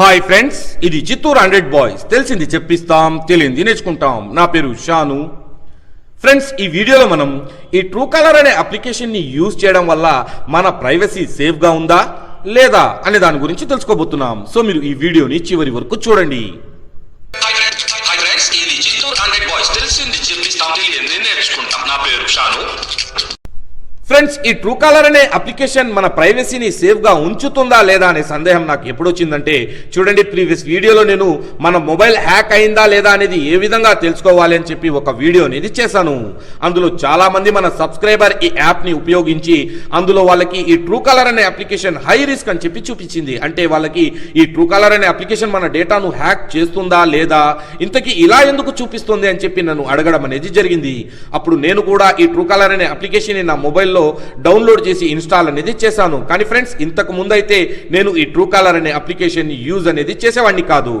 Hi friends ఇది Chittoor hundred boys. తెలిసింది చెప్పిస్తాం తెలియంది నేర్చుకుంటాం. నా పేరు షాను. ఫ్రెండ్స్ ఈ వీడియోలో మనం ఈ ట్రూ కలర్ అనే అప్లికేషన్ని యూజ్ చేయడం వల్ల మన ప్రైవసీ సేఫ్గా ఉందా లేదా అనే దాని గురించి తెలుసుకోబోతున్నాం. సో మీరు ఈ వీడియోని చివరి వరకు చూడండి. తెలిసింది చెప్పిస్తాం తెలియంది నేర్చుకుంటాం. నా పేరు షాను. ఫ్రెండ్స్ ఈ ట్రూ కాలర్ అనే అప్లికేషన్ మన ప్రైవసీని సేఫ్గా ఉంచుతుందా లేదా అనే సందేహం నాకు ఎప్పుడు వచ్చిందంటే చూడండి ప్రీవియస్ వీడియోలో నేను మన మొబైల్ హ్యాక్ అయిందా లేదా అనేది ఏ విధంగా తెలుసుకోవాలి అని చెప్పి ఒక వీడియో అనేది చేశాను. అందులో చాలామంది మన సబ్స్క్రైబర్ ఈ యాప్ని ఉపయోగించి అందులో వాళ్ళకి ఈ ట్రూ కాలర్ అనే అప్లికేషన్ హై రిస్క్ అని చెప్పి చూపించింది. అంటే వాళ్ళకి ఈ ట్రూ కాలర్ అనే అప్లికేషన్ మన డేటాను హ్యాక్ చేస్తుందా లేదా ఇంతకీ ఇలా ఎందుకు చూపిస్తుంది అని చెప్పి నన్ను అడగడం అనేది జరిగింది. అప్పుడు నేను కూడా ఈ ట్రూ కాలర్ అనే అప్లికేషన్ నా మొబైల్లో డౌన్లోడ్ చేసి ఇన్స్టాల్ అనేది చేశాను. కానీ ఫ్రెండ్స్ ఇంతకు ముందైతే నేను ఈ ట్రూ కాలర్ అనే అప్లికేషన్ యూజ్ అనేది చేసేవాడిని కాదు.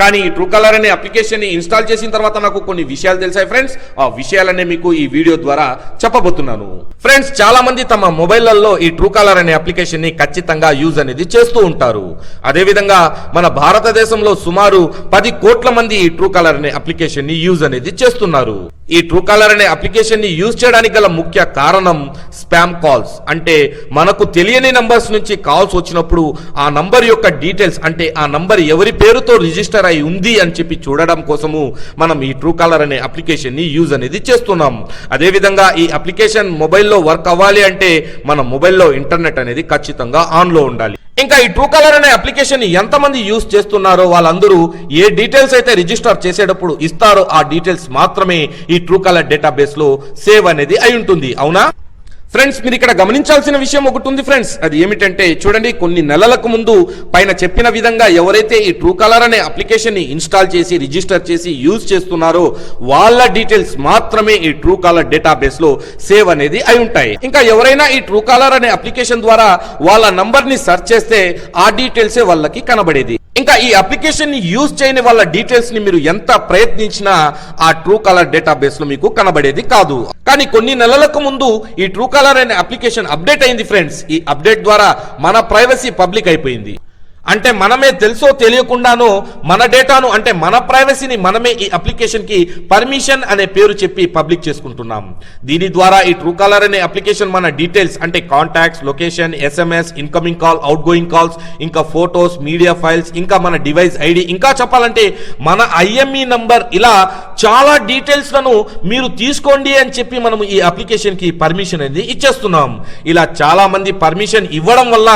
కానీ ఈ ట్రూ కలర్ అనే అప్లికేషన్ని ఇన్స్టాల్ చేసిన తర్వాత నాకు కొన్ని విషయాలు తెలిసాయి ఫ్రెండ్స్. ఆ విషయాలనే మీకు ఈ వీడియో ద్వారా చెప్పబోతున్నాను. ఫ్రెండ్స్ చాలా మంది తమ మొబైళ్ళలో ఈ ట్రూ కలర్ అనే అప్లికేషన్ని ఖచ్చితంగా యూజ్ అనేది చేస్తూ ఉంటారు. అదేవిధంగా మన భారతదేశంలో సుమారు పది కోట్ల మంది ఈ ట్రూ కలర్ అనే అప్లికేషన్ని యూజ్ అనేది చేస్తున్నారు. ఈ ట్రూ కాలర్ అనే అప్లికేషన్ని యూజ్ చేయడానికి గల ముఖ్య కారణం స్పామ్ కాల్స్. అంటే మనకు తెలియని నంబర్స్ నుంచి కాల్స్ వచ్చినప్పుడు ఆ నంబర్ యొక్క డీటెయిల్స్ అంటే ఆ నంబర్ ఎవరి పేరుతో రిజిస్టర్ అయి ఉంది అని చెప్పి చూడడం కోసము మనం ఈ ట్రూ కాలర్ అనే అప్లికేషన్ని యూజ్ అనేది చేస్తున్నాం. అదేవిధంగా ఈ అప్లికేషన్ మొబైల్లో వర్క్ అవ్వాలి అంటే మన మొబైల్లో ఇంటర్నెట్ అనేది ఖచ్చితంగా ఆన్లో ఉండాలి. ఇంకా ఈ ట్రూ కలర్ అనే అప్లికేషన్ ఎంతమంది యూజ్ చేస్తున్నారో వాళ్ళందరూ ఏ డీటెయిల్స్ అయితే రిజిస్టర్ చేసేటప్పుడు ఇస్తారో ఆ డీటెయిల్స్ మాత్రమే ఈ ట్రూ కలర్ డేటాబేస్లో సేవ్ అనేది అయి ఉంటుంది. అవునా? ఫ్రెండ్స్ మీరు ఇక్కడ గమనించాల్సిన విషయం ఒకటి ఉంది ఫ్రెండ్స్ అది ఏమిటంటే చూడండి కొన్ని నెలలకు ముందు పైన చెప్పిన విధంగా ఎవరైతే ఈ ట్రూ కలర్ అనే అప్లికేషన్ని ఇన్స్టాల్ చేసి రిజిస్టర్ చేసి యూజ్ చేస్తున్నారో వాళ్ళ డీటెయిల్స్ మాత్రమే ఈ ట్రూ కాలర్ డేటాబేస్లో సేవ్ అనేది అయి ఉంటాయి. ఇంకా ఎవరైనా ఈ ట్రూ కాలర్ అనే అప్లికేషన్ ద్వారా వాళ్ళ నంబర్ని సెర్చ్ చేస్తే ఆ డీటెయిల్సే వాళ్ళకి కనబడేది. ఇంకా ఈ అప్లికేషన్ని యూజ్ చేయని వాళ్ళ డీటెయిల్స్ని మీరు ఎంత ప్రయత్నించినా ఆ ట్రూ కలర్ డేటాబేస్లో మీకు కనబడేది కాదు. కానీ కొన్ని నెలలకు ముందు ఈ ట్రూ కలర్ అనే అప్లికేషన్ అప్డేట్ అయింది ఫ్రెండ్స్ ఈ అప్డేట్ ద్వారా మన ప్రైవసీ పబ్లిక్ అయిపోయింది. అంటే మనమే తెలుసో తెలియకుండానో మన డేటాను అంటే మన ప్రైవసీని మనమే ఈ అప్లికేషన్కి పర్మిషన్ అనే పేరు చెప్పి పబ్లిక్ చేసుకుంటున్నాం. దీని ద్వారా ఈ ట్రూ కాలర్ అనే అప్లికేషన్ మన డీటెయిల్స్ అంటే contacts location SMS incoming call outgoing calls ఇంకా ఫోటోస్ మీడియా ఫైల్స్ ఇంకా మన డివైస్ ఐడి ఇంకా చెప్పాలంటే మన ఐఎంఈ నంబర్ ఇలా చాలా డీటెయిల్స్లను మీరు తీసుకోండి అని చెప్పి మనం ఈ అప్లికేషన్కి పర్మిషన్ అనేది ఇచ్చేస్తున్నాం. ఇలా చాలా మంది పర్మిషన్ ఇవ్వడం వల్ల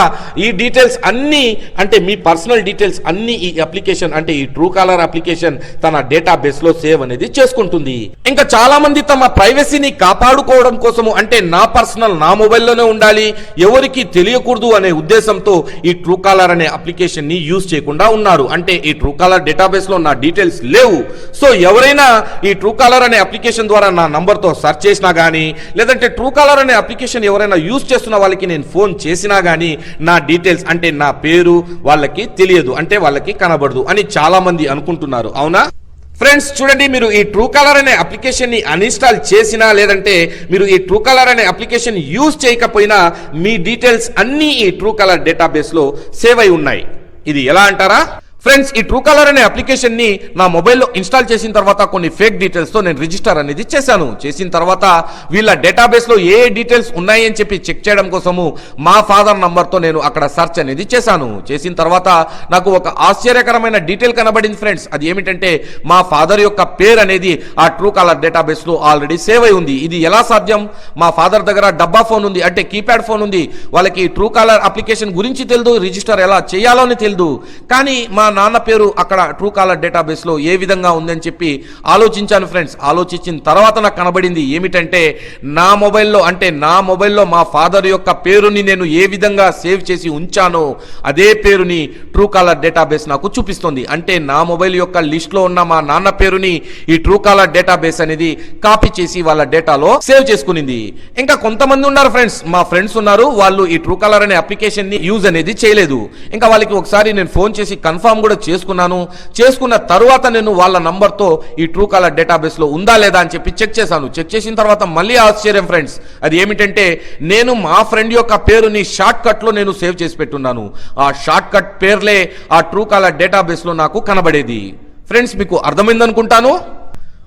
ఈ డీటెయిల్స్ అన్నీ అంటే మీ పర్సనల్ డీటెయిల్స్ అన్ని ఈ అప్లికేషన్ అంటే ఈ ట్రూ కాలర్ అప్లికేషన్ తన డేటా బేస్లో సేవ్ అనేది చేసుకుంటుంది. ఇంకా చాలా మంది తమ ప్రైవసీని కాపాడుకోవడం కోసము అంటే నా పర్సనల్ నా మొబైల్లోనే ఉండాలి ఎవరికి తెలియకూడదు అనే ఉద్దేశంతో ఈ ట్రూ కాలర్ అనే అప్లికేషన్ని యూజ్ చేయకుండా ఉన్నారు. అంటే ఈ ట్రూ కాలర్ డేటాబేస్లో నా డీటెయిల్స్ లేవు. సో ఎవరైనా ఈ ట్రూ కాలర్ అనే అప్లికేషన్ ద్వారా నా నంబర్తో సెర్చ్ చేసినా గానీ లేదంటే ట్రూ కాలర్ అనే అప్లికేషన్ ఎవరైనా యూజ్ చేస్తున్న వాళ్ళకి నేను ఫోన్ చేసినా గానీ నా డీటెయిల్స్ అంటే నా పేరు వాళ్ళకి తెలియదు అంటే వాళ్ళకి కనబడదు అని చాలా మంది అనుకుంటున్నారు. అవునా? ఫ్రెండ్స్ చూడండి మీరు ఈ ట్రూ కలర్ అనే అప్లికేషన్ని అన్ఇన్స్టాల్ చేసినా లేదంటే మీరు ఈ ట్రూ కలర్ అనే అప్లికేషన్ యూజ్ చేయకపోయినా మీ డీటెయిల్స్ అన్నీ ఈ ట్రూ కలర్ డేటాబేస్లో సేవ్ అయి ఉన్నాయి. ఇది ఎలా అంటారా? ఫ్రెండ్స్ ఈ ట్రూ కలర్ అనే అప్లికేషన్ని నా మొబైల్లో ఇన్స్టాల్ చేసిన తర్వాత కొన్ని ఫేక్ డీటెయిల్స్తో నేను రిజిస్టర్ అనేది చేశాను. చేసిన తర్వాత వీళ్ళ డేటాబేస్లో ఏ డీటెయిల్స్ ఉన్నాయని చెప్పి చెక్ చేయడం కోసము మా ఫాదర్ నంబర్తో నేను అక్కడ సెర్చ్ అనేది చేశాను. చేసిన తర్వాత నాకు ఒక ఆశ్చర్యకరమైన డీటెయిల్ కనబడింది ఫ్రెండ్స్ అది ఏమిటంటే మా ఫాదర్ యొక్క పేరు అనేది ఆ ట్రూ కాలర్ డేటాబేస్లో ఆల్రెడీ సేవ్ అయి ఉంది. ఇది ఎలా సాధ్యం? మా ఫాదర్ దగ్గర డబ్బా ఫోన్ ఉంది అంటే కీప్యాడ్ ఫోన్ ఉంది. వాళ్ళకి ట్రూ కాలర్ అప్లికేషన్ గురించి తెలియదు రిజిస్టర్ ఎలా చేయాలో అని తెలియదు కానీ మా నాన్న పేరు అక్కడ ట్రూ కాలర్ డేటాబేస్లో ఏ విధంగా ఉందని చెప్పి ఆలోచించాను ఫ్రెండ్స్ ఆలోచించిన తర్వాత నాకు కనబడింది ఏమిటంటే నా మొబైల్లో అంటే నా మొబైల్లో మా ఫాదర్ యొక్క పేరుని నేను ఏ విధంగా సేవ్ చేసి ఉంచానో అదే పేరుని ట్రూ కాలర్ డేటాబేస్ నాకు చూపిస్తుంది. అంటే నా మొబైల్ యొక్క లిస్ట్లో ఉన్న మా నాన్న పేరుని ఈ ట్రూ కాలర్ డేటాబేస్ అనేది కాపీ చేసి వాళ్ళ డేటాలో సేవ్ చేసుకునింది. ఇంకా కొంతమంది ఉన్నారు ఫ్రెండ్స్ మా ఫ్రెండ్స్ ఉన్నారు వాళ్ళు ఈ ట్రూ కాలర్ అనే అప్లికేషన్ని యూజ్ అనేది చేయలేదు. ఇంకా వాళ్ళకి ఒకసారి నేను ఫోన్ చేసి కన్ఫర్మ్ కూడా చేసుకున్నాను. చేసుకున్న తర్వాత నేను వాళ్ళ నంబర్తో ఈ ట్రూ కాలర్ డేటాబేస్లో ఉందా లేదా అని చెప్పి చెక్ చేశాను. చెక్ చేసిన తర్వాత మళ్ళీ ఆశ్చర్యం ఫ్రెండ్స్ అది ఏమిటంటే నేను మా ఫ్రెండ్ యొక్క పేరుని షార్ట్ కట్లో నేను సేవ్ చేసి పెట్టున్నాను. ఆ షార్ట్ కట్ పేర్లే ఆ ట్రూ కాలర్ డేటాబేస్లో నాకు కనబడేది. ఫ్రెండ్స్ మీకు అర్థమైందనుకుంటాను?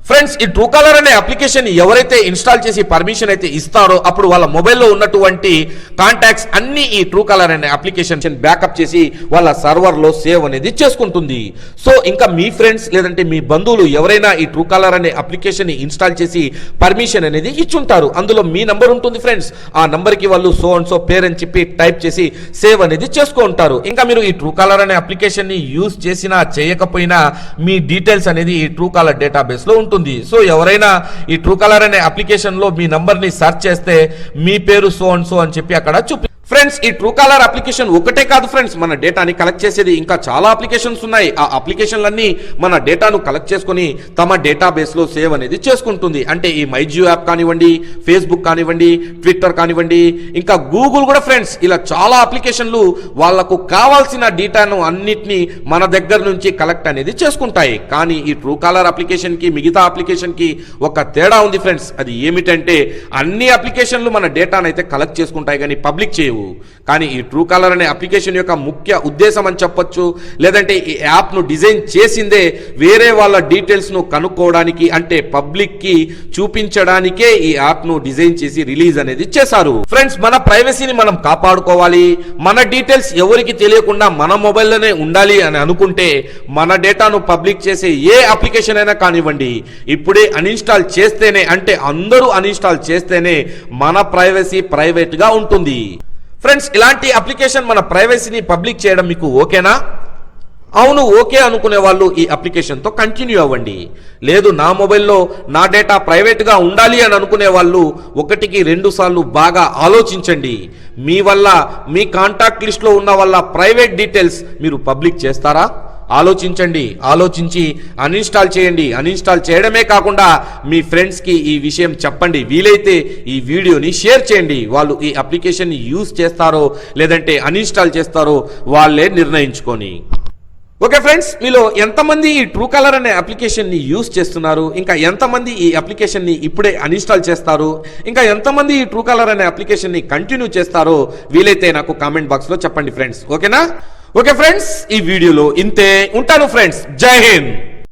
ఫ్రెండ్స్ ఈ ట్రూ కాలర్ అనే అప్లికేషన్ ఎవరైతే ఇన్స్టాల్ చేసి పర్మిషన్ అయితే ఇస్తారో అప్పుడు వాళ్ళ మొబైల్లో ఉన్నటువంటి కాంటాక్ట్స్ అన్ని ఈ ట్రూ కాలర్ అనే అప్లికేషన్ బ్యాకప్ చేసి వాళ్ళ సర్వర్లో సేవ్ అనేది చేసుకుంటుంది. సో ఇంకా మీ ఫ్రెండ్స్ లేదంటే మీ బంధువులు ఎవరైనా ఈ ట్రూ కాలర్ అనే అప్లికేషన్ ఇన్స్టాల్ చేసి పర్మిషన్ అనేది ఇచ్చుంటారు. అందులో మీ నంబర్ ఉంటుంది ఫ్రెండ్స్ ఆ నంబర్కి వాళ్ళు సో అండ్ సో పేరు అని చెప్పి టైప్ చేసి సేవ్ అనేది చేసుకుంటారు ఇంకా మీరు ఈ ట్రూ కాలర్ అనే అప్లికేషన్ని యూజ్ చేసినా చేయకపోయినా మీ డీటెయిల్స్ అనేది ఈ ట్రూ కాలర్ డేటాబేస్లో ఉంటుంది. వస్తుంది. సో ఎవరైనా ఈ ట్రూ కలర్ అనే అప్లికేషన్లో మీ నంబర్ని సెర్చ్ చేస్తే మీ పేరు సో అండ్ సో అని చెప్పి అక్కడ చూపి ఫ్రెండ్స్ ఈ ట్రూ కాలర్ అప్లికేషన్ ఒకటే కాదు ఫ్రెండ్స్ మన డేటాని కలెక్ట్ చేసేది ఇంకా చాలా అప్లికేషన్స్ ఉన్నాయి. ఆ అప్లికేషన్లన్నీ మన డేటాను కలెక్ట్ చేసుకుని తమ డేటాబేస్లో సేవ్ అనేది చేసుకుంటుంది. అంటే ఈ మైజియో యాప్ కానివ్వండి ఫేస్బుక్ కానివ్వండి ట్విట్టర్ కానివ్వండి ఇంకా గూగుల్ కూడా ఫ్రెండ్స్ ఇలా చాలా అప్లికేషన్లు వాళ్ళకు కావాల్సిన డేటాను అన్నిటినీ మన దగ్గర నుంచి కలెక్ట్ అనేది చేసుకుంటాయి. కానీ ఈ ట్రూ కాలర్ అప్లికేషన్కి మిగతా అప్లికేషన్కి ఒక తేడా ఉంది ఫ్రెండ్స్ అది ఏమిటంటే అన్ని అప్లికేషన్లు మన డేటాను అయితే కలెక్ట్ చేసుకుంటాయి కానీ పబ్లిక్ చేయవు. కానీ ఈ ట్రూ కాలర్ అనే అప్లికేషన్ యొక్క ముఖ్య ఉద్దేశం అని చెప్పొచ్చు. లేదంటే ఈ యాప్ను డిజైన్ చేసిందే వేరే వాళ్ళ డీటెయిల్స్ను కనుక్కోవడానికి అంటే పబ్లిక్కి చూపించడానికే ఈ యాప్ను డిజైన్ చేసి రిలీజ్ అనేది చేశారు. ఫ్రెండ్స్ మన ప్రైవసీని మనం కాపాడుకోవాలి. మన డీటెయిల్స్ ఎవరికి తెలియకుండా మన మొబైల్లోనే ఉండాలి అని అనుకుంటే మన డేటాను పబ్లిక్ చేసే ఏ అప్లికేషన్ అయినా కానివ్వండి ఇప్పుడే అన్ఇన్స్టాల్ చేస్తేనే అంటే అందరూ అన్ఇన్స్టాల్ చేస్తేనే మన ప్రైవసీ ప్రైవేట్గా ఉంటుంది. ఫ్రెండ్స్ ఇలాంటి అప్లికేషన్ మన ప్రైవసీని పబ్లిక్ చేయడం మీకు ఓకేనా? అవును ఓకే అనుకునే వాళ్ళు ఈ అప్లికేషన్తో కంటిన్యూ అవ్వండి. లేదు నా మొబైల్లో నా డేటా ప్రైవేట్గా ఉండాలి అని అనుకునే వాళ్ళు ఒకటికి రెండు సార్లు బాగా ఆలోచించండి. మీ వల్ల మీ కాంటాక్ట్ లిస్ట్లో ఉన్న వాళ్ళ ప్రైవేట్ డీటెయిల్స్ మీరు పబ్లిక్ చేస్తారా? ఆలోచించండి ఆలోచించి అన్ఇన్స్టాల్ చేయండి. అన్ఇన్స్టాల్ చేయడమే కాకుండా మీ ఫ్రెండ్స్కి ఈ విషయం చెప్పండి. వీలైతే ఈ వీడియోని షేర్ చేయండి. వాళ్ళు ఈ అప్లికేషన్ని యూస్ చేస్తారో లేదంటే అన్ఇన్స్టాల్ చేస్తారో వాళ్ళే నిర్ణయించుకొని. ఓకే ఫ్రెండ్స్ మీలో ఎంతమంది ఈ ట్రూ కలర్ అనే అప్లికేషన్ని యూస్ చేస్తున్నారు? ఇంకా ఎంతమంది ఈ అప్లికేషన్ని ఇప్పుడే అన్ఇన్స్టాల్ చేస్తారు? ఇంకా ఎంతమంది ఈ ట్రూ కలర్ అనే అప్లికేషన్ని కంటిన్యూ చేస్తారో వీలైతే నాకు కామెంట్ బాక్స్లో చెప్పండి ఫ్రెండ్స్ ఓకేనా? ఓకే ఫ్రెండ్స్ ఈ వీడియోలో ఇంతే ఉంటాను ఫ్రెండ్స్. జై హింద్.